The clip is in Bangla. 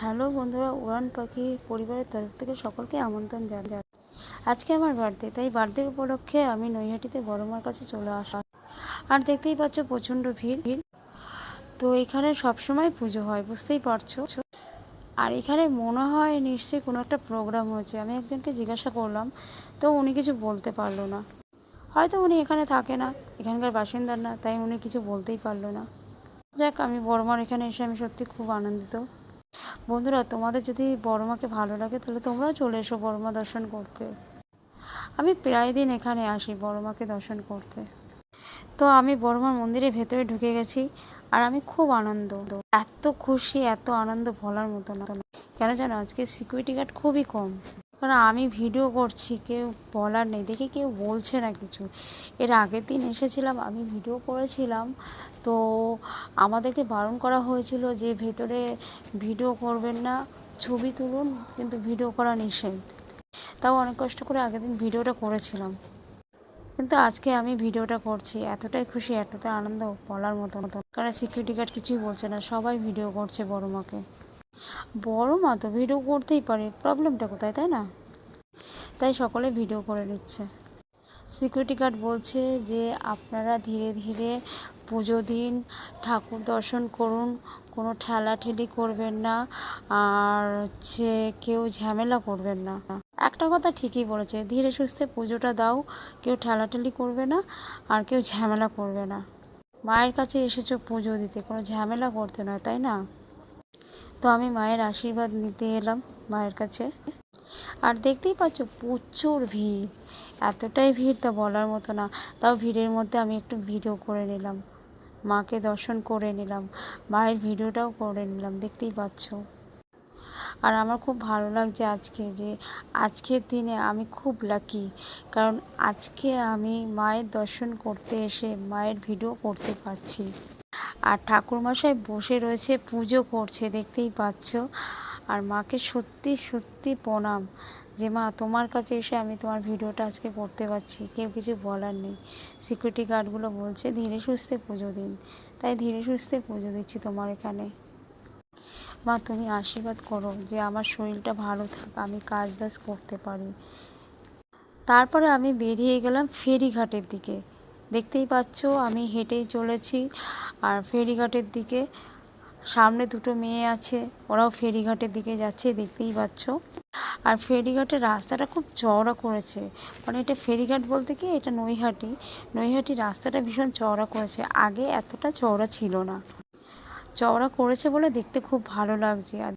হ্যালো বন্ধুরা, উড়ান পাখি পরিবারের তরফ থেকে সকলকে আমন্ত্রণ জানাই। আজকে আমার বার্থডে তাই বার্থডে উপলক্ষে আমি নৈহাটিতে বড় মার কাছে চলে আসা আর দেখতেই পাচ্ছ প্রচণ্ড ভিড়। ভিড় তো এখানে সবসময় পুজো হয়, বুঝতেই পারছ? আর এখানে মনে হয় নিশ্চয়ই কোনো একটা প্রোগ্রাম হয়েছে। আমি একজনকে জিজ্ঞাসা করলাম, তো উনি কিছু বলতে পারল না। হয়তো উনি এখানে থাকে না, এখানকার বাসিন্দার না, তাই উনি কিছু বলতেই পারল না। যাক, আমি বড়মার এখানে এসে আমি সত্যি খুব আনন্দিত। বন্ধুরা, তোমাদের যদি বড়মাকে ভালো লাগে, তাহলে তোমরাও চলে এসো বড়মা দর্শন করতে। আমি প্রায় দিন এখানে আসি বড়মাকে দর্শন করতে। তো আমি বড়মার মন্দিরের ভেতরে ঢুকে গেছি, আর আমি খুব আনন্দ। এত খুশি, এত আনন্দ বলার মতো না। কেন জানো, আজকে সিকিউরিটি গার্ড খুবই কম। কারণ আমি ভিডিও করছি, কেউ বলার নেই, দেখে কেউ বলছে না কিছু। এর আগের দিন এসেছিলাম, আমি ভিডিও করেছিলাম, তো আমাদেরকে বারণ করা হয়েছিল যে, ভেতরে ভিডিও করবেন না, ছবি তুলুন, কিন্তু ভিডিও করা নিষেধ। তাও অনেক কষ্ট করে আগের দিন ভিডিওটা করেছিলাম। কিন্তু আজকে আমি ভিডিওটা করছি, এতটাই খুশি, এতটাই আনন্দ বলার মতো। কারণ সিকিউরিটি গার্ড কিছুই বলছে না, সবাই ভিডিও করছে বড় মাকে। বড় মা তো ভিডিও করতেই পারে। প্রবলেমটা কোথায়, তাই না? তাই সকলে ভিডিও করে নিচ্ছে। সিকিউরিটি গার্ড বলছে যে, আপনারা ধীরে ধীরে পুজো দিন, ঠাকুর দর্শন করুন, কোনো ঠেলাঠেলি করবেন না, আর হচ্ছে কেউ ঝামেলা করবেন না। একটা কথা ঠিকই বলেছে, ধীরে সুস্থে পুজোটা দাও, কেউ ঠেলাঠেলি করবে না, আর কেউ ঝামেলা করবে না। মায়ের কাছে এসেছ পুজো দিতে, কোনো ঝামেলা করতে নয়, তাই না? তো আমি মায়ের আশীর্বাদ নিতে এলাম মায়ের কাছে। আর দেখতেই পাচ্ছ, প্রচুর ভিড়। এতটাই ভিড় তা বলার মতো না, তাও ভিড়ের মধ্যে আমি একটু ভিডিও করে নিলাম। মাকে দর্শন করে নিলাম, মায়ের ভিডিওটাও করে নিলাম, দেখতেই পাচ্ছ। আর আমার খুব ভালো লাগছে আজকে যে, আজকের দিনে আমি খুব লাকি কারণ আজকে আমি মায়ের দর্শন করতে এসে, মায়ের ভিডিও করতে পারছি। আর ঠাকুরমশাই বসে রয়েছে, পুজো করছে, দেখতেই পাচ্ছ। আর মাকে সত্যি সত্যি প্রণাম। যে মা, তোমার কাছে এসে আমি তোমার ভিডিওটা আজকে করতে পারছি, কেউ কিছু বলার নেই। সিকিউরিটি গার্ডগুলো বলছে, ধীরে সুস্থে পুজো দিন। তাই ধীরে সুস্থে পুজো দিচ্ছি তোমার এখানে। মা, তুমি আশীর্বাদ করো যে আমার শরীরটা ভালো থাক, আমি কাজ বাজ করতে পারি। তারপরে আমি বেরিয়ে গেলাম ফেরিঘাটের দিকে। দেখতেই পাচ্ছ, আমি হেঁটেই চলেছি। আর ফেরিঘাটের দিকে সামনে দুটো মেয়ে আছে, ওরাও ফেরিঘাটের দিকে যাচ্ছে, দেখতেই পাচ্ছ। আর ফেরিঘাটের রাস্তাটা খুব চওড়া করেছে। মানে এটা ফেরিঘাট বলতে কি, এটা নৈহাটি। নৈহাটি রাস্তাটা ভীষণ চওড়া করেছে। আগে এতটা চওড়া ছিল না। চওড়া করেছে বলে দেখতে খুব ভালো লাগছে। আর